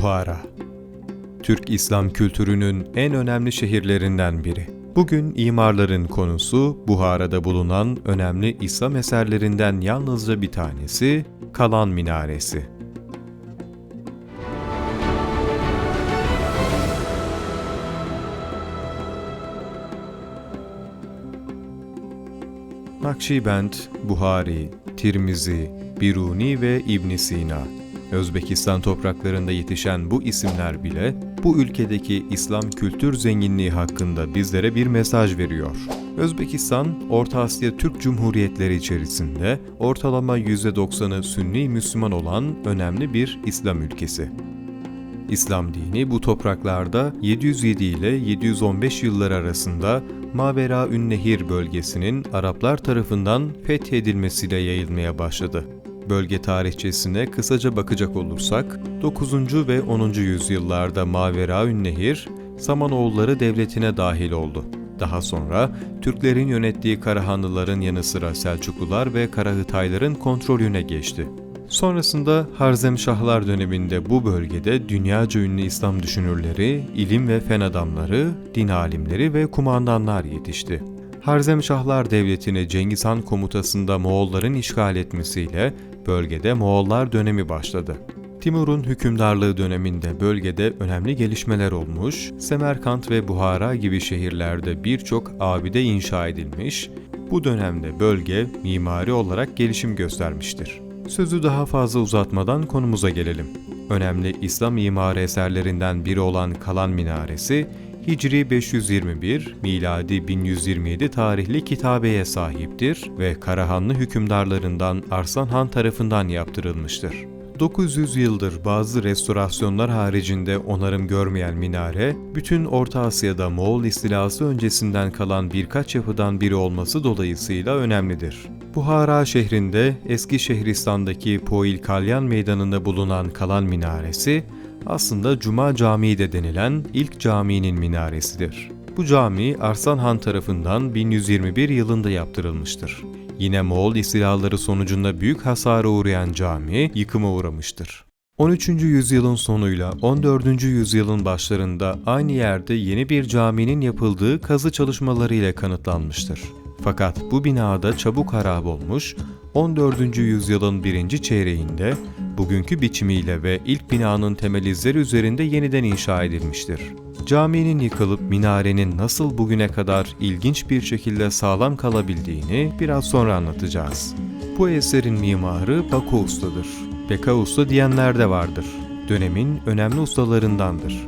Buhara Türk İslam kültürünün en önemli şehirlerinden biri. Bugün imarların konusu Buhara'da bulunan önemli İslam eserlerinden yalnızca bir tanesi Kalan Minaresi. Nakşibend, Buhari, Tirmizi, Biruni ve İbn Sina. Özbekistan topraklarında yetişen bu isimler bile bu ülkedeki İslam kültür zenginliği hakkında bizlere bir mesaj veriyor. Özbekistan, Orta Asya Türk Cumhuriyetleri içerisinde ortalama %90'ı Sünni Müslüman olan önemli bir İslam ülkesi. İslam dini bu topraklarda 707 ile 715 yıllar arasında Mavera Ünnehir bölgesinin Araplar tarafından fethedilmesiyle yayılmaya başladı. Bölge tarihçesine kısaca bakacak olursak, 9. ve 10. yüzyıllarda Mavera Ünnehir, Samanoğulları Devleti'ne dahil oldu. Daha sonra Türklerin yönettiği Karahanlıların yanı sıra Selçuklular ve Karahıtayların kontrolüne geçti. Sonrasında Harzemşahlar döneminde bu bölgede dünyaca ünlü İslam düşünürleri, ilim ve fen adamları, din alimleri ve kumandanlar yetişti. Harzemşahlar Devleti'ni Cengiz Han komutasında Moğolların işgal etmesiyle bölgede Moğollar dönemi başladı. Timur'un hükümdarlığı döneminde bölgede önemli gelişmeler olmuş, Semerkant ve Buhara gibi şehirlerde birçok abide inşa edilmiş, bu dönemde bölge mimari olarak gelişim göstermiştir. Sözü daha fazla uzatmadan konumuza gelelim. Önemli İslam mimari eserlerinden biri olan Kalan Minaresi, Hicri 521, miladi 1127 tarihli kitabeye sahiptir ve Karahanlı hükümdarlarından Arslan Han tarafından yaptırılmıştır. 900 yıldır bazı restorasyonlar haricinde onarım görmeyen minare, bütün Orta Asya'da Moğol istilası öncesinden kalan birkaç yapıdan biri olması dolayısıyla önemlidir. Buhara şehrinde eski Şehristan'daki Poil Kalyan meydanında bulunan kalan minaresi, aslında Cuma Camii de denilen ilk caminin minaresidir. Bu cami Arslan Han tarafından 1121 yılında yaptırılmıştır. Yine Moğol istilaları sonucunda büyük hasara uğrayan cami yıkıma uğramıştır. 13. yüzyılın sonuyla 14. yüzyılın başlarında aynı yerde yeni bir caminin yapıldığı kazı çalışmaları ile kanıtlanmıştır. Fakat bu binada çabuk harap olmuş, 14. yüzyılın birinci çeyreğinde bugünkü biçimiyle ve ilk binanın temel izleri üzerinde yeniden inşa edilmiştir. Caminin yıkılıp minarenin nasıl bugüne kadar ilginç bir şekilde sağlam kalabildiğini biraz sonra anlatacağız. Bu eserin mimarı Bako Usta'dır. Beka Usta diyenler de vardır. Dönemin önemli ustalarındandır.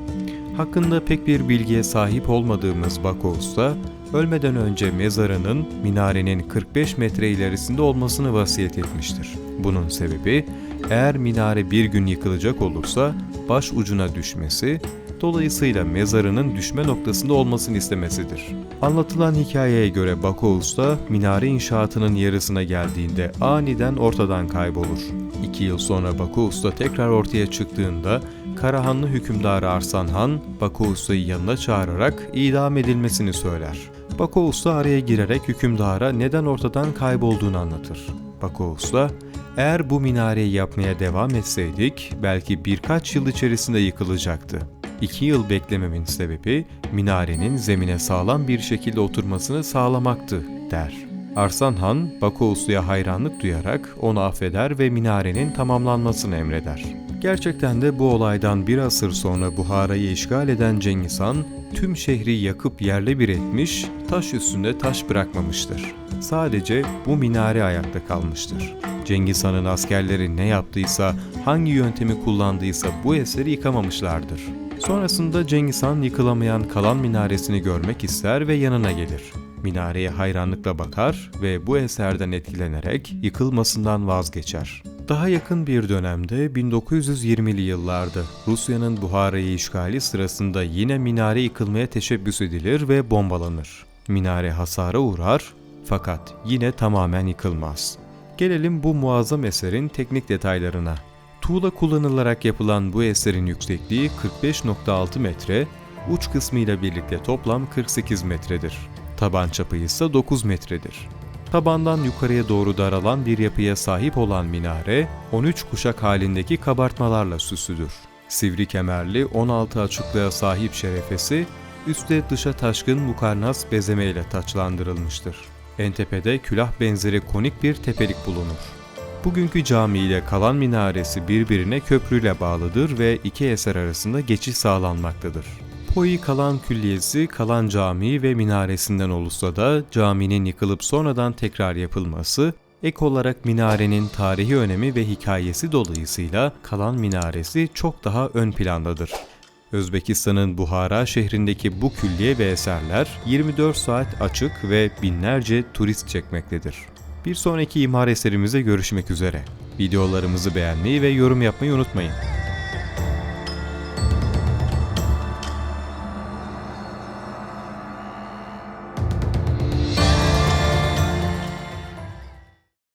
Hakkında pek bir bilgiye sahip olmadığımız Bako Usta, ölmeden önce mezarının minarenin 45 metre ilerisinde olmasını vasiyet etmiştir. Bunun sebebi, eğer minare bir gün yıkılacak olursa baş ucuna düşmesi, dolayısıyla mezarının düşme noktasında olmasını istemesidir. Anlatılan hikayeye göre Bako Usta, minare inşaatının yarısına geldiğinde aniden ortadan kaybolur. İki yıl sonra Bako Usta tekrar ortaya çıktığında Karahanlı hükümdarı Arslan Han, Bako yanına çağırarak idam edilmesini söyler. Bako Usta araya girerek hükümdara neden ortadan kaybolduğunu anlatır. Bako Usta, eğer bu minareyi yapmaya devam etseydik belki birkaç yıl içerisinde yıkılacaktı. İki yıl beklememin sebebi minarenin zemine sağlam bir şekilde oturmasını sağlamaktı der. Arslan Han, Bako Usta'ya hayranlık duyarak onu affeder ve minarenin tamamlanmasını emreder. Gerçekten de bu olaydan bir asır sonra Buhara'yı işgal eden Cengiz Han, tüm şehri yakıp yerle bir etmiş, taş üstünde taş bırakmamıştır. Sadece bu minare ayakta kalmıştır. Cengiz Han'ın askerleri ne yaptıysa, hangi yöntemi kullandıysa bu eseri yıkamamışlardır. Sonrasında Cengiz Han yıkılamayan kalan minaresini görmek ister ve yanına gelir. Minareye hayranlıkla bakar ve bu eserden etkilenerek yıkılmasından vazgeçer. Daha yakın bir dönemde 1920'li yıllarda Rusya'nın Buhara'yı işgali sırasında yine minare yıkılmaya teşebbüs edilir ve bombalanır. Minare hasara uğrar fakat yine tamamen yıkılmaz. Gelelim bu muazzam eserin teknik detaylarına. Tuğla kullanılarak yapılan bu eserin yüksekliği 45.6 metre, uç kısmıyla birlikte toplam 48 metredir. Taban çapı ise 9 metredir. Tabandan yukarıya doğru daralan bir yapıya sahip olan minare, 13 kuşak halindeki kabartmalarla süslüdür. Sivri kemerli 16 açıklığa sahip şerefesi, üstte dışa taşkın mukarnas bezeme ile taçlandırılmıştır. En tepede külah benzeri konik bir tepelik bulunur. Bugünkü cami ile kalan minaresi birbirine köprüyle bağlıdır ve iki eser arasında geçiş sağlanmaktadır. Poi kalan külliyesi kalan cami ve minaresinden olursa da caminin yıkılıp sonradan tekrar yapılması, ek olarak minarenin tarihi önemi ve hikayesi dolayısıyla kalan minaresi çok daha ön plandadır. Özbekistan'ın Buhara şehrindeki bu külliye ve eserler 24 saat açık ve binlerce turist çekmektedir. Bir sonraki imar eserimize görüşmek üzere. Videolarımızı beğenmeyi ve yorum yapmayı unutmayın.